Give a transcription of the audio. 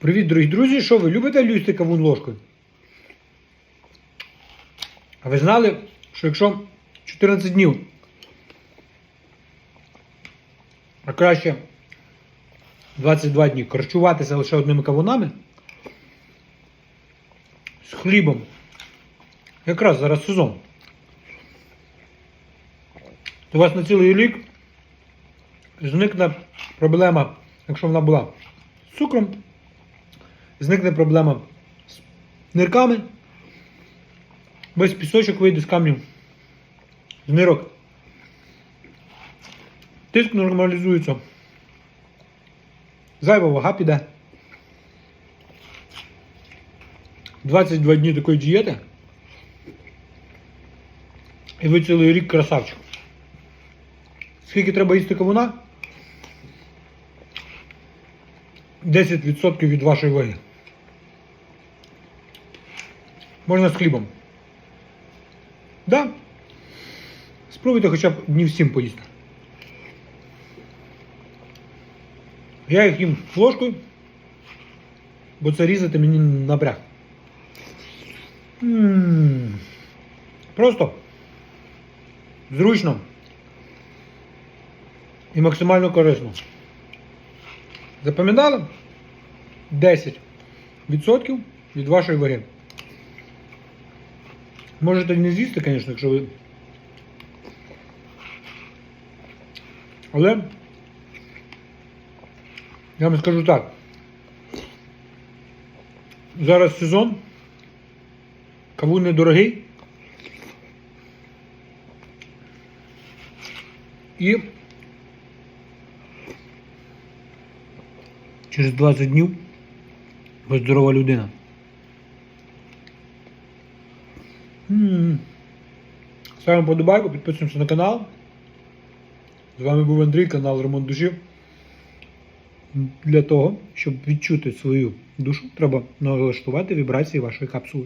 Привіт, дорогі друзі! Що ви любите люсти кавун ложкою? А ви знали, що якщо 14 днів, а краще 22 дні харчуватися лише одними кавунами з хлібом, якраз зараз сезон, то у вас на цілий рік зникне проблема, якщо вона була з цукром, зникне проблема з нирками, весь пісочок вийде з камнів, з нирок. Тиск нормалізується. Зайва вага піде. 22 дні такої дієти. І ви цілий рік красавчик. Скільки треба їсти кавуна? 10% від вашої ваги. Можна з хлібом. Да? Спробуйте хоча б днів 7 поїсти. Я їх їм ложкою, бо це різати мені напряг. М. Просто зручно і максимально корисно. Запам'ятали? 10% від вашої ваги. Можете не з'їсти, звісно, якщо ви. Але я вам скажу так. Зараз сезон. Кавун недорогий. І через 20 днів ви здорова людина. М. Ставимо подобайку, підписуємося на канал. З вами був Андрій, канал Ремонт Душі. Для того, щоб відчути свою душу, треба налаштувати вібрації вашої капсули.